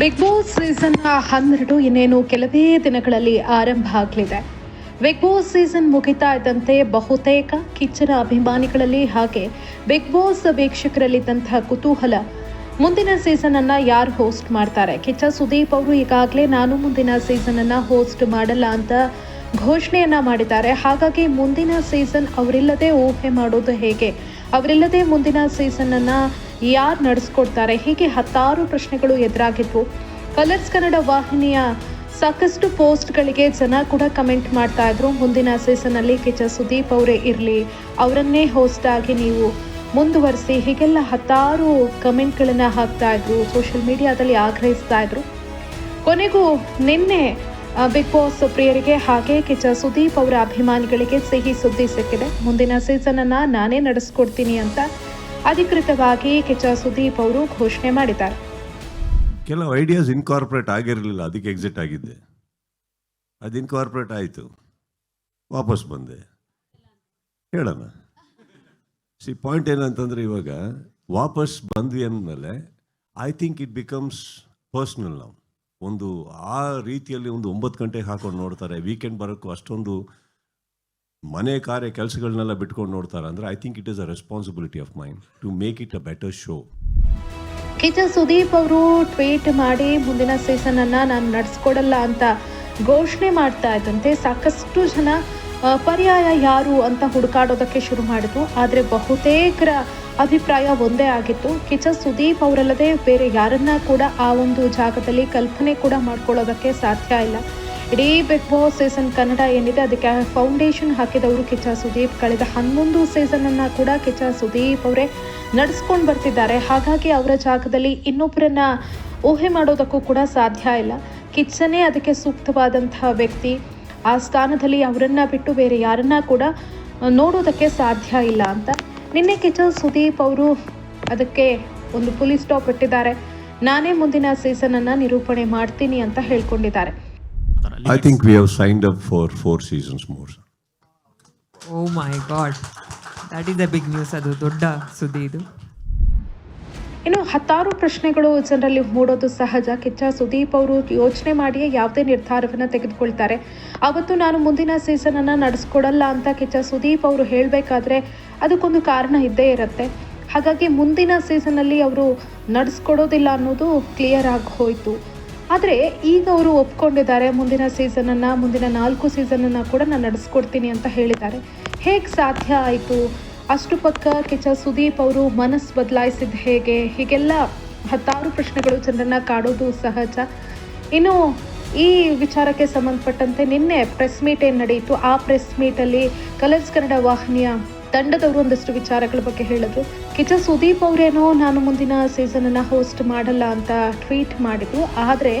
Big boss season ಹನ್ನೆರಡು, ಇನ್ನೇನು ಕೆಲವೇ ದಿನಗಳಲ್ಲಿ ಆರಂಭ ಆಗಲಿದೆ. ಬಿಗ್ ಬಾಸ್ ಸೀಸನ್ ಮುಗಿತಾ ಇದ್ದಂತೆ ಬಹುತೇಕ ಕಿಚ್ಚನ ಅಭಿಮಾನಿಗಳಲ್ಲಿ ಹಾಗೆ ಬಿಗ್ ಬಾಸ್ ವೀಕ್ಷಕರಲ್ಲಿದ್ದಂತಹ ಕುತೂಹಲ. ಮುಂದಿನ ಸೀಸನ್ ಅನ್ನ ಯಾರು ಹೋಸ್ಟ್ ಮಾಡ್ತಾರೆ? ಕಿಚ್ಚ ಸುದೀಪ್ ಅವರು ಈಗಾಗಲೇ ನಾನು ಮುಂದಿನ ಸೀಸನ್ ಅನ್ನ ಹೋಸ್ಟ್ ಮಾಡಲ್ಲ ಅಂತ ಘೋಷಣೆಯನ್ನ ಮಾಡಿದ್ದಾರೆ. ಹಾಗಾಗಿ ಮುಂದಿನ ಸೀಸನ್ ಅವರಿಲ್ಲದೆ ಊಹೆ ಮಾಡೋದು ಹೇಗೆ? ಅವರಿಲ್ಲದೆ ಮುಂದಿನ ಸೀಸನ್ ಅನ್ನ ಯಾರು ನಡೆಸ್ಕೊಡ್ತಾರೆ? ಹೀಗೆ ಹತ್ತಾರು ಪ್ರಶ್ನೆಗಳು ಎದುರಾಗಿದ್ವು. ಕಲರ್ಸ್ ಕನ್ನಡ ವಾಹಿನಿಯ ಸಾಕಷ್ಟು ಪೋಸ್ಟ್ಗಳಿಗೆ ಜನ ಕೂಡ ಕಮೆಂಟ್ ಮಾಡ್ತಾ ಇದ್ರು. ಮುಂದಿನ ಸೀಸನಲ್ಲಿ ಕಿಚ್ಚ ಸುದೀಪ್ ಅವರೇ ಇರಲಿ. ಅವರನ್ನೇ ಹೋಸ್ಟ್ ಆಗಿ ನೀವು ಮುಂದುವರಿಸಿ. ಹೀಗೆಲ್ಲ ಹತ್ತಾರು ಕಮೆಂಟ್ಗಳನ್ನು ಹಾಕ್ತಾ ಇದ್ರು. ಸೋಷಿಯಲ್ ಮೀಡಿಯಾದಲ್ಲಿ ಆಗ್ರಹಿಸ್ತಾ ಇದ್ರು. ಕೊನೆಗೂ ನಿನ್ನೆ ಬಿಗ್ ಬಾಸ್ ಪ್ರಿಯರಿಗೆ ಹಾಗೆ ಕಿಚ್ಚ ಸುದೀಪ್ ಅವರ ಅಭಿಮಾನಿಗಳಿಗೆ ಸಿಹಿ ಸುದ್ದಿ ಸಿಕ್ಕಿದೆ. ಮುಂದಿನ ಸೀಸನನ್ನು ನಾನೇ ನಡೆಸ್ಕೊಡ್ತೀನಿ ಅಂತ ಅಧಿಕೃತವಾಗಿ ಕಿಚ್ಚ ಸುದೀಪ್ ಅವರು ಘೋಷಣೆ ಮಾಡಿದ್ದಾರೆ. ಕೆಲವು ಐಡಿಯಾಸ್ ಇನ್ಕಾರ್ಪೊರೇಟ್ ಆಗಿರಲಿಲ್ಲ, ಅದಕ್ಕೆ ಎಕ್ಸಿಟ್ ಆಗಿದ್ದೆ. ಅದು ಇನ್ಕಾರ್ಪೊರೇಟ್ ಆಯಿತು. ವಾಪಸ್ ಬಂದೆ. ಹೇಳೋಣ. ಸಿ ಪಾಯಿಂಟ್ ಏನಂತಂದರೆ ಇವಾಗ ವಾಪಸ್ ಬಂದ್ವಿ ಅಂದಮೇಲೆ I think it becomes personal ನಾವು ಒಂದು ಆ ರೀತಿಯಲ್ಲಿ ಒಂದು ಒಂಬತ್ತು ಗಂಟೆಗೆ ಹಾಕೊಂಡು ನೋಡ್ತಾರೆ ವೀಕೆಂಡ್ ಬರೋಕ್ಕೂ ಅಷ್ಟೊಂದು ಮನೆ ಕಾರ್ಯ ಕೆಲಸಗಳನ್ನೆಲ್ಲ ಬಿಟ್ಕೊಂಡು ನೋಡ್ತಾರೆ ಅಂದರೆ I think it is a responsibility of mind to make it a better show Kichcha Sudeep ಅವರು ಟ್ವೀಟ್ ಮಾಡಿ ಮುಂದಿನ ಸೀಸನ್ ಅನ್ನ ನಾನು ನಡೆಸ್ಕೊಡಲ್ಲ ಅಂತ ಘೋಷಣೆ ಮಾಡ್ತಾ ಇದ್ದಂತೆ ಸಾಕಷ್ಟು ಜನ ಪರ್ಯಾಯ ಯಾರು ಅಂತ ಹುಡುಕಾಡೋದಕ್ಕೆ ಶುರು ಮಾಡಿದ್ರು. ಆದರೆ ಬಹುತೇಕರ ಅಭಿಪ್ರಾಯ ಒಂದೇ ಆಗಿತ್ತು. ಕಿಚನ್ ಸುದೀಪ್ ಅವರಲ್ಲದೆ ಬೇರೆ ಯಾರನ್ನ ಕೂಡ ಆ ಒಂದು ಜಾಗದಲ್ಲಿ ಕಲ್ಪನೆ ಕೂಡ ಮಾಡ್ಕೊಳ್ಳೋದಕ್ಕೆ ಸಾಧ್ಯ ಇಲ್ಲ. ಇಡೀ ಬಿಗ್ ಬಾಸ್ ಸೀಸನ್ ಕನ್ನಡ ಏನಿದೆ, ಅದಕ್ಕೆ ಫೌಂಡೇಶನ್ ಹಾಕಿದವರು ಕಿಚ್ಚ ಸುದೀಪ್. ಕಳೆದ ಹನ್ನೊಂದು ಸೀಸನ್ ಅನ್ನ ಕೂಡ ಕಿಚ್ಚ ಸುದೀಪ್ ಅವರೇ ನಡೆಸ್ಕೊಂಡು ಬರ್ತಿದ್ದಾರೆ. ಹಾಗಾಗಿ ಅವರ ಜಾಗದಲ್ಲಿ ಇನ್ನೊಬ್ಬರನ್ನ ಊಹೆ ಮಾಡೋದಕ್ಕೂ ಕೂಡ ಸಾಧ್ಯ ಇಲ್ಲ. ಕಿಚ್ಚನೇ ಅದಕ್ಕೆ ಸೂಕ್ತವಾದಂತಹ ವ್ಯಕ್ತಿ. ಆ ಸ್ಥಾನದಲ್ಲಿ ಅವರನ್ನ ಬಿಟ್ಟು ಬೇರೆ ಯಾರನ್ನ ಕೂಡ ನೋಡೋದಕ್ಕೆ ಸಾಧ್ಯ ಇಲ್ಲ ಅಂತ. ನಿನ್ನೆ ಕಿಚ್ಚ ಸುದೀಪ್ ಅವರು ಅದಕ್ಕೆ ಒಂದು ಪುಲಿಸ್ ಸ್ಟಾಪ್ ಇಟ್ಟಿದ್ದಾರೆ. ನಾನೇ ಮುಂದಿನ ಸೀಸನ್ ಅನ್ನ ನಿರೂಪಣೆ ಮಾಡ್ತೀನಿ ಅಂತ ಹೇಳ್ಕೊಂಡಿದ್ದಾರೆ. I think we have signed up for four seasons more oh my god that is the big news ಅದು ದೊಡ್ಡ ಸುದ್ದಿ ಇದು. ಇನ್ನು ಹತ್ತಾರು ಪ್ರಶ್ನೆಗಳು ಜನರಲ್ಲಿ ಮೂಡೋದು ಸಹಜ. ಕಿಚ್ಚ ಸುದೀಪ್ ಅವರು ಯೋಚನೆ ಮಾಡಿಯೇ ಯಾವುದೇ ನಿರ್ಧಾರವನ್ನು ತೆಗೆದುಕೊಳ್ತಾರೆ. ಅವತ್ತು ನಾನು ಮುಂದಿನ ಸೀಸನ್ ಅನ್ನ ನಡೆಸ್ಕೊಡಲ್ಲ ಅಂತ ಕಿಚ್ಚ ಸುದೀಪ್ ಅವರು ಹೇಳಬೇಕಾದ್ರೆ ಅದಕ್ಕೊಂದು ಕಾರಣ ಇದ್ದೇ ಇರುತ್ತೆ. ಹಾಗಾಗಿ ಮುಂದಿನ ಸೀಸನಲ್ಲಿ ಅವರು ನಡೆಸ್ಕೊಡೋದಿಲ್ಲ ಅನ್ನೋದು ಕ್ಲಿಯರ್ ಆಗಿ ಹೋಯಿತು. ಆದರೆ ಈಗ ಅವರು ಒಪ್ಕೊಂಡಿದ್ದಾರೆ. ಮುಂದಿನ ಸೀಸನನ್ನು ಮುಂದಿನ ನಾಲ್ಕು ಸೀಸನನ್ನು ಕೂಡ ನಾನು ನಡೆಸ್ಕೊಡ್ತೀನಿ ಅಂತ ಹೇಳಿದ್ದಾರೆ. ಹೇಗೆ ಸಾಧ್ಯ ಆಯಿತು? ಅಷ್ಟು ಪಕ್ಕ ಕಿಚ್ಚ ಸುದೀಪ್ ಅವರು ಮನಸ್ಸು ಬದಲಾಯಿಸಿದ್ದು ಹೇಗೆ? ಹೀಗೆಲ್ಲ ಹತ್ತಾರು ಪ್ರಶ್ನೆಗಳು ಜನರನ್ನ ಕಾಡೋದು ಸಹಜ. ಇನ್ನು ಈ ವಿಚಾರಕ್ಕೆ ಸಂಬಂಧಪಟ್ಟಂತೆ ನಿನ್ನೆ ಪ್ರೆಸ್ ಮೀಟ್ ಏನು ನಡೆಯಿತು? ಆ ಪ್ರೆಸ್ ಮೀಟಲ್ಲಿ ಕಲರ್ಸ್ ಕನ್ನಡ ವಾಹಿನಿಯ ತಂಡದವರು ಒಂದಷ್ಟು ವಿಚಾರಗಳ ಬಗ್ಗೆ ಹೇಳಿದ್ರು ಕಿಚ ಸುದೀಪ್ ಅವರೇನೋ ನಾನು ಮುಂದಿನ ಸೀಸನನ್ನು ಹೋಸ್ಟ್ ಮಾಡಲ್ಲ ಅಂತ ಟ್ವೀಟ್ ಮಾಡಿದ್ರು. ಆದರೆ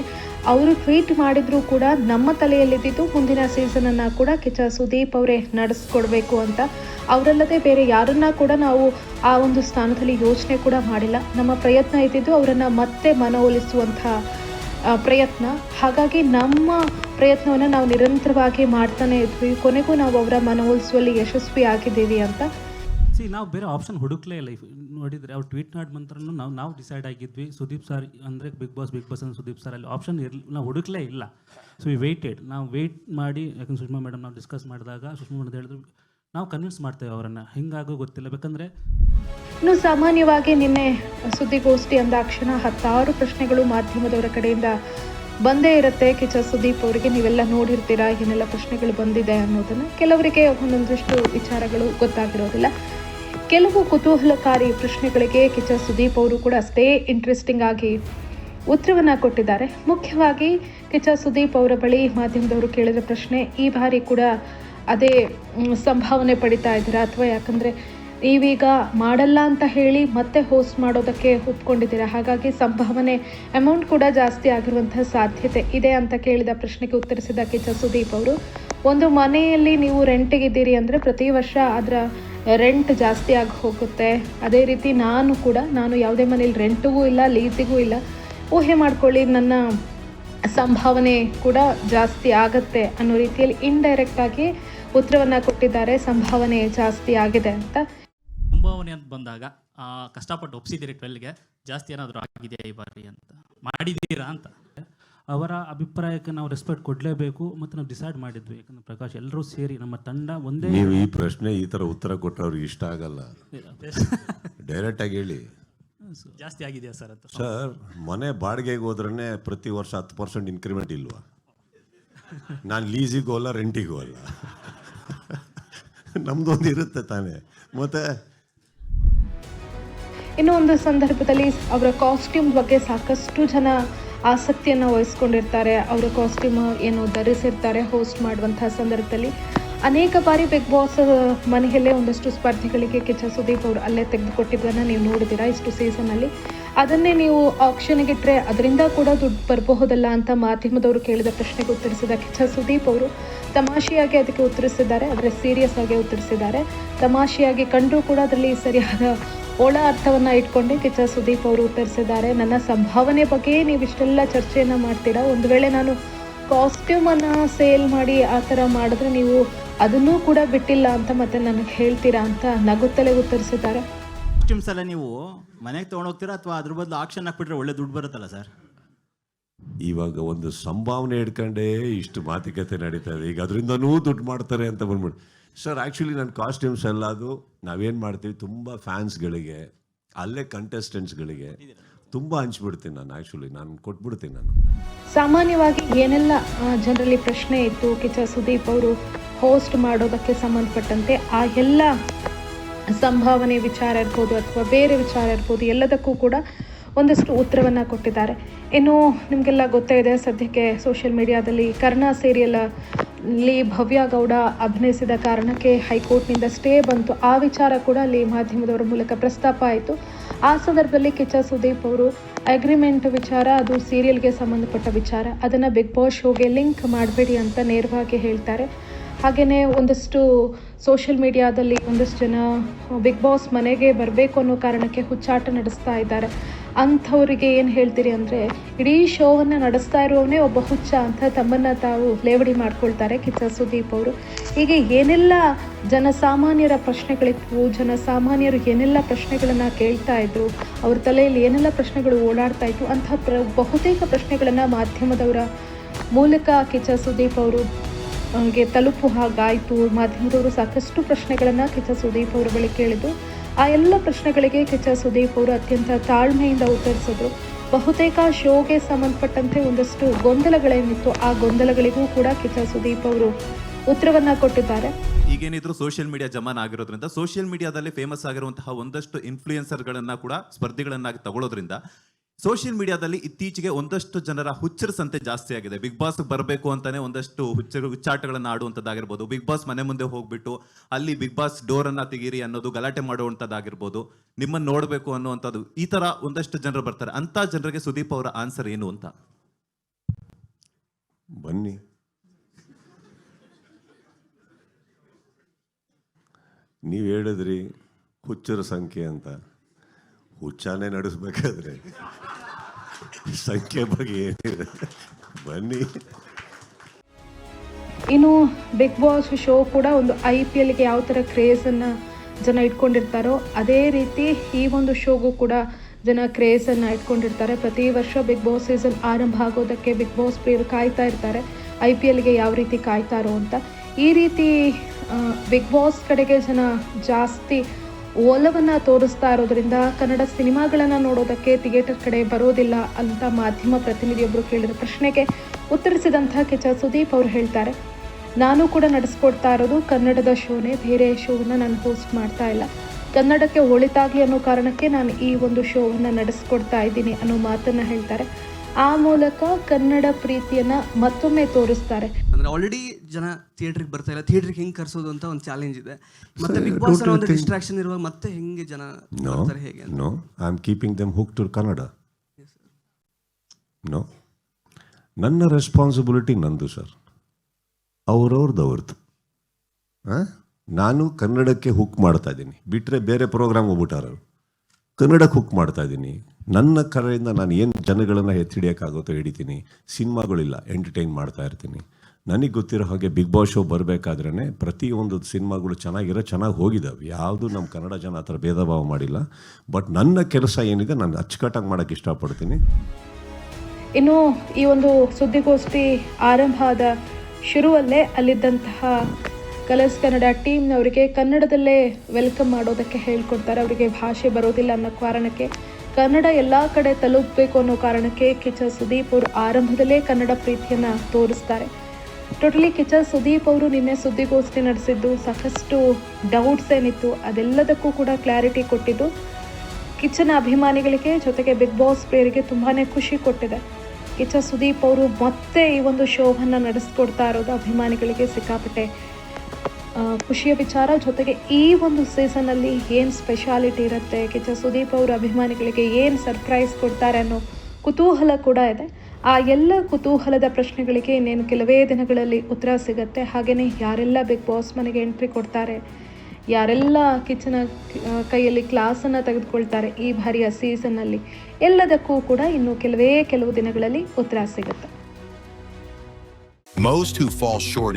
ಅವರು ಟ್ವೀಟ್ ಮಾಡಿದ್ರು ಕೂಡ ನಮ್ಮ ತಲೆಯಲ್ಲಿದ್ದಿದ್ದು ಮುಂದಿನ ಸೀಸನನ್ನು ಕೂಡ ಕಿಚ ಸುದೀಪ್ ಅವರೇ ನಡೆಸ್ಕೊಡ್ಬೇಕು ಅಂತ. ಅವರಲ್ಲದೆ ಬೇರೆ ಯಾರನ್ನ ಕೂಡ ನಾವು ಆ ಒಂದು ಸ್ಥಾನದಲ್ಲಿ ಯೋಚನೆ ಕೂಡ ಮಾಡಿಲ್ಲ. ನಮ್ಮ ಪ್ರಯತ್ನ ಇದ್ದಿದ್ದು ಅವರನ್ನು ಮತ್ತೆ ಮನವೊಲಿಸುವಂಥ ಪ್ರಯತ್ನ. ಹಾಗಾಗಿ ನಮ್ಮ ಪ್ರಯತ್ನವನ್ನು ನಾವು ನಿರಂತರವಾಗಿ ಮಾಡ್ತಾನೆ ಇದ್ವಿ. ಕೊನೆಗೂ ನಾವು ಅವರ ಮನವೊಲಿಸುವಲ್ಲಿ ಯಶಸ್ವಿ ಆಗಿದ್ದೀವಿ ಅಂತ. ಸಿ ನಾವು ಬೇರೆ ಆಪ್ಷನ್ ಹುಡುಕ್ಲೇ ಇಲ್ಲ. ನೋಡಿದರೆ ಅವ್ರು ಟ್ವೀಟ್ ಮಾಡಿ ಮಂತ್ರನು ನಾವು ನಾವು ಡಿಸೈಡ್ ಆಗಿದ್ವಿ. ಸುದೀಪ್ ಸರ್ ಅಂದರೆ ಬಿಗ್ ಬಾಸ್ ಬಿಗ್ ಬಾಸ್ ಅಂದ್ರೆ ಸುದೀಪ್ ಸರ್ ಅಲ್ಲಿ ಆಪ್ಷನ್ ಇರಲಿ ನಾವು ಹುಡುಕ್ಲೇ ಇಲ್ಲ. ಸೊ ವಿ ವೇಟೆಡ್ ನಾವು ವೆಯ್ಟ್ ಮಾಡಿ, ಯಾಕಂದ್ರೆ ಸುಷ್ಮಾ ಮೇಡಮ್ ನಾವು ಡಿಸ್ಕಸ್ ಮಾಡಿದಾಗ, ಸುಷ್ಮಾ ಮೇಡಮ್ ಹೇಳಿದ್ರು, ನಾವು ಕನ್ವಿನ್ಸ್ ಮಾಡ್ತೇವೆ ಅವರನ್ನು. ಹಿಂಗಾಗೋ ಗೊತ್ತಿಲ್ಲ. ಬೇಕಂದರೆ ಇನ್ನು ಸಾಮಾನ್ಯವಾಗಿ ನಿನ್ನೆ ಸುದ್ದಿಗೋಷ್ಠಿ ಅಂದಾಕ್ಷಣ ಹತ್ತಾರು ಪ್ರಶ್ನೆಗಳು ಮಾಧ್ಯಮದವರ ಕಡೆಯಿಂದ ಬಂದೇ ಇರುತ್ತೆ. ಕಿಚ ಸುದೀಪ್ ಅವರಿಗೆ ನೀವೆಲ್ಲ ನೋಡಿರ್ತೀರಾ, ಏನೆಲ್ಲ ಪ್ರಶ್ನೆಗಳು ಬಂದಿದೆ ಅನ್ನೋದನ್ನು. ಕೆಲವರಿಗೆ ಒಂದೊಂದಿಷ್ಟು ವಿಚಾರಗಳು ಗೊತ್ತಾಗಿರೋದಿಲ್ಲ. ಕೆಲವು ಕುತೂಹಲಕಾರಿ ಪ್ರಶ್ನೆಗಳಿಗೆ ಕಿಚ ಸುದೀಪ್ ಅವರು ಕೂಡ ಅಷ್ಟೇ ಇಂಟ್ರೆಸ್ಟಿಂಗ್ ಆಗಿ ಉತ್ತರವನ್ನು ಕೊಟ್ಟಿದ್ದಾರೆ. ಮುಖ್ಯವಾಗಿ ಕಿಚ ಸುದೀಪ್ ಅವರ ಬಳಿ ಮಾಧ್ಯಮದವರು ಕೇಳಿದ ಪ್ರಶ್ನೆ, ಈ ಬಾರಿ ಕೂಡ ಅದೇ ಸಂಭಾವನೆ ಪಡಿತಾ ಇದ್ದೀರಾ? ಅಥವಾ ಯಾಕಂದರೆ ನೀವೀಗ ಮಾಡಲ್ಲ ಅಂತ ಹೇಳಿ ಮತ್ತೆ ಹೋಸ್ಟ್ ಮಾಡೋದಕ್ಕೆ ಒಪ್ಕೊಂಡಿದ್ದೀರಾ? ಹಾಗಾಗಿ ಸಂಭಾವನೆ ಅಮೌಂಟ್ ಕೂಡ ಜಾಸ್ತಿ ಆಗಿರುವಂತಹ ಸಾಧ್ಯತೆ ಇದೆ ಅಂತ ಕೇಳಿದ ಪ್ರಶ್ನೆಗೆ ಉತ್ತರಿಸಿದ ಕಿಚ್ಚ ಸುದೀಪ್ ಅವರು, ಒಂದು ಮನೆಯಲ್ಲಿ ನೀವು ರೆಂಟಿಗಿದ್ದೀರಿ ಅಂದರೆ ಪ್ರತಿ ವರ್ಷ ಅದರ ರೆಂಟ್ ಜಾಸ್ತಿ ಆಗಿ ಹೋಗುತ್ತೆ. ಅದೇ ರೀತಿ ನಾನು ಕೂಡ, ನಾನು ಯಾವುದೇ ಮನೇಲಿ ರೆಂಟಿಗೂ ಇಲ್ಲ ಲೀಸಿಗೂ ಇಲ್ಲ, ಊಹೆ ಮಾಡ್ಕೊಳ್ಳಿ ನನ್ನ ಸಂಭಾವನೆ ಕೂಡ ಜಾಸ್ತಿ ಆಗುತ್ತೆ ಅನ್ನೋ ರೀತಿಯಲ್ಲಿ ಇಂಡೈರೆಕ್ಟ್ ಆಗಿ ಉತ್ತರವನ್ನ ಕೊಟ್ಟಿದ್ದಾರೆ. ಸಂಭಾವನೆ ಜಾಸ್ತಿ ಆಗಿದೆ ಅಂತ ತುಂಬ ಸಂಭಾವನೆ ಅಂತ ಬಂದಾಗ ಆ, ಕಷ್ಟಪಟ್ಟು ಒಪ್ಸಿದ್ದೀರಿ ಟ್ವೆಲ್ಗೆ ಜಾಸ್ತಿ ಏನಾದರೂ ಆಗಿದೆಯಾ ಈ ಬಾರಿ ಅಂತ? ಮಾಡಿದ್ದೀರಾ ಅಂತ? ಅವರ ಅಭಿಪ್ರಾಯಕ್ಕೆ ನಾವು ರೆಸ್ಪೆಕ್ಟ್ ಕೊಡಲೇಬೇಕು ಮತ್ತು ನಾವು ಡಿಸೈಡ್ ಮಾಡಿದ್ವಿ. ಯಾಕಂದ್ರೆ ಪ್ರಕಾಶ್ ಎಲ್ಲರೂ ಸೇರಿ ನಮ್ಮ ತಂಡ ಒಂದೇ ನೀವು ಈ ಪ್ರಶ್ನೆ ಈ ಥರ ಉತ್ತರ ಕೊಟ್ಟರೆ ಅವ್ರಿಗೆ ಇಷ್ಟ ಆಗಲ್ಲ. ಡೈರೆಕ್ಟಾಗಿ ಹೇಳಿ. ಜಾಸ್ತಿ ಆಗಿದೆಯಾ ಸರ್ ಅಂತ? ಸರ್ ಮನೆ ಬಾಡಿಗೆಗೆ ಹೋದ್ರೇ ಪ್ರತಿ ವರ್ಷ ಹತ್ತು ಪರ್ಸೆಂಟ್ ಇನ್ಕ್ರಿಮೆಂಟ್ ಇಲ್ವಾ? ನಾನು ಲೀಸಿಗೂ ಅಲ್ಲ ರೆಂಟಿಗೂ ಅಲ್ಲ. ನಮ್ದೊಂದು ಇರುತ್ತೆ ತಾನೇ. ಮತ್ತೆ ಇನ್ನು ಒಂದು ಸಂದರ್ಭದಲ್ಲಿ ಅವರ ಕಾಸ್ಟ್ಯೂಮ್ ಬಗ್ಗೆ ಸಾಕಷ್ಟು ಜನ ಆಸಕ್ತಿಯನ್ನು ವಹಿಸ್ಕೊಂಡಿರ್ತಾರೆ. ಅವರ ಕಾಸ್ಟ್ಯೂಮ್ ಏನು ಧರಿಸಿರ್ತಾರೆ ಹೋಸ್ಟ್ ಮಾಡುವಂಥ ಸಂದರ್ಭದಲ್ಲಿ. ಅನೇಕ ಬಾರಿ ಬಿಗ್ ಬಾಸ್ ಮನೆಯಲ್ಲೇ ಒಂದಷ್ಟು ಸ್ಪರ್ಧಿಗಳಿಗೆ ಕಿಚ್ಚ ಸುದೀಪ್ ಅವರು ಅಲ್ಲೇ ತೆಗೆದುಕೊಟ್ಟಿದ್ದನ್ನು ನೀವು ನೋಡಿದ್ದೀರಾ ಇಷ್ಟು ಸೀಸನಲ್ಲಿ ಅದನ್ನೇ ನೀವು ಆಕ್ಷನ್ಗೆ ಇಟ್ಟರೆ ಅದರಿಂದ ಕೂಡ ದುಡ್ಡು ಬರಬಹುದಲ್ಲ ಅಂತ ಮಾಧ್ಯಮದವರು ಕೇಳಿದ ಪ್ರಶ್ನೆಗೆ ಉತ್ತರಿಸಿದ ಕಿಚ್ಚ ಸುದೀಪ್ ಅವರು, ತಮಾಷೆಯಾಗಿ ಅದಕ್ಕೆ ಉತ್ತರಿಸಿದ್ದಾರೆ, ಆದರೆ ಸೀರಿಯಸ್ ಆಗಿ ಉತ್ತರಿಸಿದ್ದಾರೆ. ತಮಾಷೆಯಾಗಿ ಕಂಡರೂ ಕೂಡ ಅದರಲ್ಲಿ ಸರಿಯಾದ ಒಳ ಅರ್ಥವನ್ನು ಇಟ್ಕೊಂಡೆ ಕಿಚ್ಚ ಸುದೀಪ್ ಅವರು ಉತ್ತರಿಸಿದ್ದಾರೆ. ನನ್ನ ಸಂಭಾವನೆ ಬಗ್ಗೆ ನೀವು ಇಷ್ಟೆಲ್ಲ ಚರ್ಚೆಯನ್ನು ಮಾಡ್ತೀರಾ? ಒಂದು ವೇಳೆ ನಾನು ಕಾಸ್ಟ್ಯೂಮನ್ನು ಸೇಲ್ ಮಾಡಿ ಆ ಥರ ಮಾಡಿದ್ರೆ ನೀವು ಅದನ್ನೂ ಕೂಡ ಬಿಟ್ಟಿಲ್ಲ ಅಂತ ಮತ್ತೆ ನನಗೆ ಹೇಳ್ತೀರಾ ಅಂತ ನಗುತ್ತಲೇ ಉತ್ತರಿಸಿದ್ದಾರೆ. ಕಾಸ್ಟ್ಯೂಮ್ಸ್ ಎಲ್ಲ ನೀವು ಮನೆಗೆ ತೊಗೊಂಡೋಗ್ತೀರಾ ಅಥವಾ ಅದ್ರ ಬದಲು ಆಕ್ಷನ್ ಹಾಕ್ಬಿಟ್ರೆ ಒಳ್ಳೆ ದುಡ್ಡು ಬರುತ್ತಲ್ಲ ಸರ್? ಇವಾಗ ಒಂದು ಸಂಭಾವನೆ ಹಿಡ್ಕೊಂಡೇ ಇಷ್ಟು ಮಾತುಕತೆ ನಡೀತಾ ಇದೆ. ಈಗ ಅದರಿಂದನೂ ದುಡ್ಡು ಮಾಡ್ತಾರೆ ಅಂತ ಬಂದ್ಬಿಟ್ಟು ಸರ್ ಆ್ಯಕ್ಚುಲಿ ನನ್ನ ಕಾಸ್ಟ್ಯೂಮ್ಸ್ ಎಲ್ಲ ಅದು ನಾವೇನು ಮಾಡ್ತೀವಿ, ತುಂಬ ಫ್ಯಾನ್ಸ್ಗಳಿಗೆ ಅಲ್ಲೇ ಕಂಟೆಸ್ಟೆಂಟ್ಸ್ಗಳಿಗೆ ತುಂಬ ಹಂಚ್ಬಿಡ್ತೀನಿ ನಾನು ಆ್ಯಕ್ಚುಲಿ ನಾನು ಕೊಟ್ಬಿಡ್ತೀನಿ ನಾನು. ಸಾಮಾನ್ಯವಾಗಿ ಏನೆಲ್ಲ ಜನರಲ್ಲಿ ಪ್ರಶ್ನೆ ಇತ್ತು, ಕಿಚ್ಚ ಸುದೀಪ್ ಅವರು ಹೋಸ್ಟ್ ಮಾಡೋದಕ್ಕೆ ಸಂಬಂಧಪಟ್ಟಂತೆ, ಆ ಎಲ್ಲ ಸಂಭಾವನೆ ವಿಚಾರ ಇರ್ಬೋದು ಅಥವಾ ಬೇರೆ ವಿಚಾರ ಇರ್ಬೋದು, ಎಲ್ಲದಕ್ಕೂ ಕೂಡ ಒಂದಷ್ಟು ಉತ್ತರವನ್ನು ಕೊಟ್ಟಿದ್ದಾರೆ. ಇನ್ನು ನಿಮಗೆಲ್ಲ ಗೊತ್ತೇ ಇದೆ, ಸದ್ಯಕ್ಕೆ ಸೋಷಿಯಲ್ ಮೀಡಿಯಾದಲ್ಲಿ ಕರ್ಣ ಸೀರಿಯಲಲ್ಲಿ ಭವ್ಯ ಗೌಡ ಅಭಿನಯಿಸಿದ ಕಾರಣಕ್ಕೆ ಹೈಕೋರ್ಟ್ನಿಂದ ಸ್ಟೇ ಬಂತು. ಆ ವಿಚಾರ ಕೂಡ ಅಲ್ಲಿ ಮಾಧ್ಯಮದವರ ಮೂಲಕ ಪ್ರಸ್ತಾಪ ಆಯಿತು. ಆ ಸಂದರ್ಭದಲ್ಲಿ ಕಿಚ್ಚ ಸುದೀಪ್ ಅವರು, ಅಗ್ರಿಮೆಂಟ್ ವಿಚಾರ, ಅದು ಸೀರಿಯಲ್ಗೆ ಸಂಬಂಧಪಟ್ಟ ವಿಚಾರ. ಅದನ್ನು ಬಿಗ್ ಬಾಸ್ ಶೋಗೆ ಲಿಂಕ್ ಮಾಡಬೇಡಿ ಅಂತ ನೇರವಾಗಿ ಹೇಳ್ತಾರೆ. ಹಾಗೆಯೇ ಒಂದಷ್ಟು ಸೋಷಿಯಲ್ ಮೀಡಿಯಾದಲ್ಲಿ ಒಂದಷ್ಟು ಜನ ಬಿಗ್ ಬಾಸ್ ಮನೆಗೆ ಬರಬೇಕು ಅನ್ನೋ ಕಾರಣಕ್ಕೆ ಹುಚ್ಚಾಟ ನಡೆಸ್ತಾ ಇದ್ದಾರೆ. ಅಂಥವರಿಗೆ ಏನು ಹೇಳ್ತೀರಿ ಅಂದರೆ, ಇಡೀ ಶೋವನ್ನು ನಡೆಸ್ತಾ ಇರುವವನೇ ಒಬ್ಬ ಹುಚ್ಚ ಅಂತ ತಮ್ಮನ್ನು ತಾವು ಲೇವಡಿ ಮಾಡ್ಕೊಳ್ತಾರೆ ಕಿಚ್ಚ ಸುದೀಪ್ ಅವರು. ಹೀಗೆ ಏನೆಲ್ಲ ಜನಸಾಮಾನ್ಯರ ಪ್ರಶ್ನೆಗಳಿತ್ತು ಜನಸಾಮಾನ್ಯರು ಏನೆಲ್ಲ ಪ್ರಶ್ನೆಗಳನ್ನು ಕೇಳ್ತಾ ಇದ್ರು, ಅವ್ರ ತಲೆಯಲ್ಲಿ ಏನೆಲ್ಲ ಪ್ರಶ್ನೆಗಳು ಓಡಾಡ್ತಾ ಇತ್ತು ಅಂತಹ ಪ್ರ, ಬಹುತೇಕ ಪ್ರಶ್ನೆಗಳನ್ನು ಮಾಧ್ಯಮದವರ ಮೂಲಕ ಕಿಚ್ಚ ಸುದೀಪ್ ಅವರು ಗೆ ತಲುಪು ಹಾಗಾಯಿತು. ಮಾಧ್ಯಮದವರು ಸಾಕಷ್ಟು ಪ್ರಶ್ನೆಗಳನ್ನು ಕಿಚ್ಚ ಸುದೀಪ್ ಅವರ ಬಳಿ ಕೇಳಿದ್ದು. ಆ ಎಲ್ಲ ಪ್ರಶ್ನೆಗಳಿಗೆ ಕಿಚ್ಚ ಸುದೀಪ್ ಅವರು ಅತ್ಯಂತ ತಾಳ್ಮೆಯಿಂದ ಉತ್ತರಿಸಿದ್ರು. ಬಹುತೇಕ ಶೋಗೆ ಸಂಬಂಧಪಟ್ಟಂತೆ ಒಂದಷ್ಟು ಗೊಂದಲಗಳೇನಿತ್ತು, ಆ ಗೊಂದಲಗಳಿಗೂ ಕೂಡ ಕಿಚ್ಚ ಸುದೀಪ್ ಅವರು ಉತ್ತರವನ್ನ ಕೊಟ್ಟಿದ್ದಾರೆ. ಈಗೇನಿದ್ರು ಸೋಷಿಯಲ್ ಮೀಡಿಯಾ ಜಮಾನ ಆಗಿರೋದ್ರಿಂದ, ಸೋಷಿಯಲ್ ಮೀಡಿಯಾದಲ್ಲಿ ಫೇಮಸ್ ಆಗಿರುವಂತಹ ಒಂದಷ್ಟು ಇನ್ಫ್ಲೂಯೆನ್ಸರ್ಗಳನ್ನ ಕೂಡ ಸ್ಪರ್ಧಿಗಳನ್ನಾಗಿ ತಗೊಳ್ಳೋದ್ರಿಂದ ಸೋಷಿಯಲ್ ಮೀಡಿಯಾದಲ್ಲಿ ಇತ್ತೀಚೆಗೆ ಒಂದಷ್ಟು ಜನರ ಹುಚ್ಚರ ಸಂತೆ ಜಾಸ್ತಿ ಆಗಿದೆ. ಬಿಗ್ ಬಾಸ್ ಬರಬೇಕು ಅಂತಾನೆ ಒಂದಷ್ಟು ಹುಚ್ಚರು, ಹುಚ್ಚಾಟಗಳನ್ನು ಆಡುವಂಥದ್ದಾಗಿರ್ಬೋದು. ಬಿಗ್ ಬಾಸ್ ಮನೆ ಮುಂದೆ ಹೋಗ್ಬಿಟ್ಟು ಅಲ್ಲಿ ಬಿಗ್ ಬಾಸ್ ಡೋರ್ ಅನ್ನ ತೆಗೀರಿ ಅನ್ನೋದು ಗಲಾಟೆ ಮಾಡುವಂಥದ್ದಾಗಿರ್ಬೋದು. ನಿಮ್ಮನ್ನು ನೋಡಬೇಕು ಅನ್ನುವಂಥದ್ದು. ಈ ತರ ಒಂದಷ್ಟು ಜನರು ಬರ್ತಾರೆ. ಅಂತ ಜನರಿಗೆ ಸುದೀಪ್ ಅವರ ಆನ್ಸರ್ ಏನು ಅಂತ? ಬನ್ನಿ. ನೀವು ಹೇಳಿದ್ರಿ ಹುಚ್ಚರ ಸಂಖ್ಯೆ ಅಂತ. ಹುಚ್ಚಾನೇ ನಡೆಸ್ಬೇಕಾದ್ರೆ ಸಂಖ್ಯೆ ಬಗ್ಗೆ ಏನಿದೆ? ಬನ್ನಿ. ಇನ್ನು ಬಿಗ್ ಬಾಸ್ ಶೋ ಕೂಡ ಒಂದು ಐ ಪಿ ಎಲ್ಗೆ ಯಾವ ಥರ ಕ್ರೇಜನ್ನು ಜನ ಇಟ್ಕೊಂಡಿರ್ತಾರೋ, ಅದೇ ರೀತಿ ಈ ಒಂದು ಶೋಗೂ ಕೂಡ ಜನ ಕ್ರೇಜನ್ನು ಇಟ್ಕೊಂಡಿರ್ತಾರೆ. ಪ್ರತಿ ವರ್ಷ ಬಿಗ್ ಬಾಸ್ ಸೀಸನ್ ಆರಂಭ ಆಗೋದಕ್ಕೆ ಬಿಗ್ ಬಾಸ್ ಪ್ರಿಯರು ಕಾಯ್ತಾ ಇರ್ತಾರೆ ಐ ಪಿ ಎಲ್ಗೆ ಯಾವ ರೀತಿ ಕಾಯ್ತಾರೋ ಅಂತ. ಈ ರೀತಿ ಬಿಗ್ ಬಾಸ್ ಕಡೆಗೆ ಜನ ಜಾಸ್ತಿ ಒಲವನ್ನು ತೋರಿಸ್ತಾ ಇರೋದ್ರಿಂದ ಕನ್ನಡ ಸಿನಿಮಾಗಳನ್ನು ನೋಡೋದಕ್ಕೆ ಥಿಯೇಟರ್ ಕಡೆ ಬರೋದಿಲ್ಲ ಅಂತ ಮಾಧ್ಯಮ ಪ್ರತಿನಿಧಿಯೊಬ್ಬರು ಕೇಳಿದ ಪ್ರಶ್ನೆಗೆ ಉತ್ತರಿಸಿದಂಥ ಕೆಚ ಸುದೀಪ್ ಅವರು ಹೇಳ್ತಾರೆ. ನಾನು ಕೂಡ ನಡೆಸ್ಕೊಡ್ತಾ ಇರೋದು ಕನ್ನಡದ ಶೋನೇ, ಬೇರೆ ಶೋವನ್ನು ನಾನು ಹೋಸ್ಟ್ ಮಾಡ್ತಾ ಇಲ್ಲ. ಕನ್ನಡಕ್ಕೆ ಒಳಿತಾಗಲಿ ಅನ್ನೋ ಕಾರಣಕ್ಕೆ ನಾನು ಈ ಒಂದು ಶೋವನ್ನು ನಡೆಸ್ಕೊಡ್ತಾ ಇದ್ದೀನಿ ಅನ್ನೋ ಮಾತನ್ನು ಹೇಳ್ತಾರೆ. ಆ ಮೂಲಕ ಕನ್ನಡ ಪ್ರೀತಿಯನ್ನ ಮತ್ತೊಮ್ಮೆ ತೋರಿಸ್ತಾರೆ. ಅಂದ್ರೆ ಆಲ್ರೆಡಿ ಜನ ಥಿಯೇಟ್ರಿಗೆ ಬರ್ತಾ ಇಲ್ಲ. ಥಿಯೇಟ್ರಿಗೆ ಹೆಂಗ್ ಕರ್ಸೋದು ಅಂತ ಒಂದು ಚಾಲೆಂಜ್ ಇದೆ. ಮತ್ತೆ ಬಿಗ್ ಬಾಸ್ ಅನ್ನೋ ಒಂದು ಡಿಸ್ಟ್ರಾಕ್ಷನ್ ಇರುವಾಗ ಮತ್ತೆ ಹೆಂಗೆ ಜನ ನೋ ಬರ್ತಾರೆ ಹೇಗೆ ಅಂತ? No I am keeping them hook to Kannada no ನನ್ನ ರೆಸ್ಪಾನ್ಸಿಬಿಲಿಟಿ ನಂದು ಸರ್ ಅವ್ರವ್ರದ್ದು ಅವ್ರದ್ದು ಹಾಂ ನಾನು ಕನ್ನಡಕ್ಕೆ ಹುಕ್ ಮಾಡ್ತಾ ಇದ್ದೀನಿ. ಬಿಟ್ಟರೆ ಬೇರೆ ಪ್ರೋಗ್ರಾಮ್ ಹೋಗ್ಬಿಟ್ಟಾರ ಕನ್ನಡಕ್ಕೆ ಹುಕ್ ಮಾಡ್ತಾ ಇದ್ದೀನಿ. ನನ್ನ ಕರೆಯಿಂದ ನಾನು ಏನು ಜನಗಳನ್ನು ಎತ್ತಿಡಿಯೋಕ್ಕಾಗುತ್ತೋ ಹಿಡಿತೀನಿ. ಸಿನಿಮಾಗಳಿಲ್ಲ ಎಂಟರ್ಟೈನ್ ಮಾಡ್ತಾ ಇರ್ತೀನಿ. ನನಗೆ ಗೊತ್ತಿರೋ ಹಾಗೆ ಬಿಗ್ ಬಾಸ್ ಶೋ ಬರಬೇಕಾದ್ರೆ ಪ್ರತಿಯೊಂದು ಸಿನಿಮಾಗಳು ಚೆನ್ನಾಗಿರೋ ಚೆನ್ನಾಗಿ ಹೋಗಿದ್ದಾವೆ ಯಾವುದು ನಮ್ಮ ಕನ್ನಡ ಜನ ಆ ಥರ ಭೇದ ಭಾವ ಮಾಡಿಲ್ಲ. ಬಟ್ ನನ್ನ ಕೆಲಸ ಏನಿದೆ ನಾನು ಅಚ್ಚುಕಟ್ಟಾಗಿ ಮಾಡೋಕ್ಕೆ ಇಷ್ಟಪಡ್ತೀನಿ. ಇನ್ನು ಈ ಒಂದು ಸುದ್ದಿಗೋಷ್ಠಿ ಆರಂಭ ಆದ ಶುರುವಲ್ಲೇ ಅಲ್ಲಿದ್ದಂತಹ ಕಲರ್ಸ್ ಕನ್ನಡ ಟೀಮ್ನವರಿಗೆ ಕನ್ನಡದಲ್ಲೇ ವೆಲ್ಕಮ್ ಮಾಡೋದಕ್ಕೆ ಹೇಳ್ಕೊಡ್ತಾರೆ. ಅವರಿಗೆ ಭಾಷೆ ಬರೋದಿಲ್ಲ ಅನ್ನೋ ಕಾರಣಕ್ಕೆ ಕನ್ನಡ ಎಲ್ಲ ಕಡೆ ತಲುಪಬೇಕು ಅನ್ನೋ ಕಾರಣಕ್ಕೆ ಕಿಚ್ಚ ಸುದೀಪ್ ಅವರು ಆರಂಭದಲ್ಲೇ ಕನ್ನಡ ಪ್ರೀತಿಯನ್ನು ತೋರಿಸ್ತಾರೆ. ಟೋಟಲಿ ಕಿಚ್ಚ ಸುದೀಪ್ ಅವರು ನಿನ್ನೆ ಸುದ್ದಿಗೋಷ್ಠಿ ನಡೆಸಿದ್ದು, ಸಾಕಷ್ಟು ಡೌಟ್ಸ್ ಏನಿತ್ತು, ಅದೆಲ್ಲದಕ್ಕೂ ಕೂಡ ಕ್ಲಾರಿಟಿ ಕೊಟ್ಟಿದ್ದು. ಕಿಚ್ಚನ ಅಭಿಮಾನಿಗಳಿಗೆ ಜೊತೆಗೆ ಬಿಗ್ ಬಾಸ್ ಪ್ರೇರಿಗೆ ತುಂಬಾ ಖುಷಿ ಕೊಟ್ಟಿದೆ. ಕಿಚ್ಚ ಸುದೀಪ್ ಅವರು ಮತ್ತೆ ಈ ಒಂದು ಶೋವನ್ನು ನಡೆಸ್ಕೊಡ್ತಾ ಇರೋದು ಅಭಿಮಾನಿಗಳಿಗೆ ಸಿಕ್ಕಾಪಟ್ಟೆ ಖುಷಿಯ ವಿಚಾರ. ಜೊತೆಗೆ ಈ ಒಂದು ಸೀಸನಲ್ಲಿ ಏನು ಸ್ಪೆಷಾಲಿಟಿ ಇರುತ್ತೆ? ಕಿಚ್ಚ ಸುದೀಪ್ ಅವರ ಅಭಿಮಾನಿಗಳಿಗೆ ಏನು ಸರ್ಪ್ರೈಸ್ ಕೊಡ್ತಾರೆ ಅನ್ನೋ ಕುತೂಹಲ ಕೂಡ ಇದೆ. ಆ ಎಲ್ಲ ಕುತೂಹಲದ ಪ್ರಶ್ನೆಗಳಿಗೆ ಇನ್ನೇನು ಕೆಲವೇ ದಿನಗಳಲ್ಲಿ ಉತ್ತರ ಸಿಗುತ್ತೆ. ಹಾಗೆಯೇ ಯಾರೆಲ್ಲ ಬಿಗ್ ಬಾಸ್ ಮನೆಗೆ ಎಂಟ್ರಿ ಕೊಡ್ತಾರೆ, ಯಾರೆಲ್ಲ ಕಿಚನ ಕೈಯಲ್ಲಿ ಕ್ಲಾಸನ್ನು ತೆಗೆದುಕೊಳ್ತಾರೆ ಈ ಬಾರಿಯ ಸೀಸನ್ನಲ್ಲಿ ಎಲ್ಲದಕ್ಕೂ ಕೂಡ ಇನ್ನು ಕೆಲವೇ ಕೆಲವು ದಿನಗಳಲ್ಲಿ ಉತ್ತರ ಸಿಗುತ್ತೆ. Most who fall short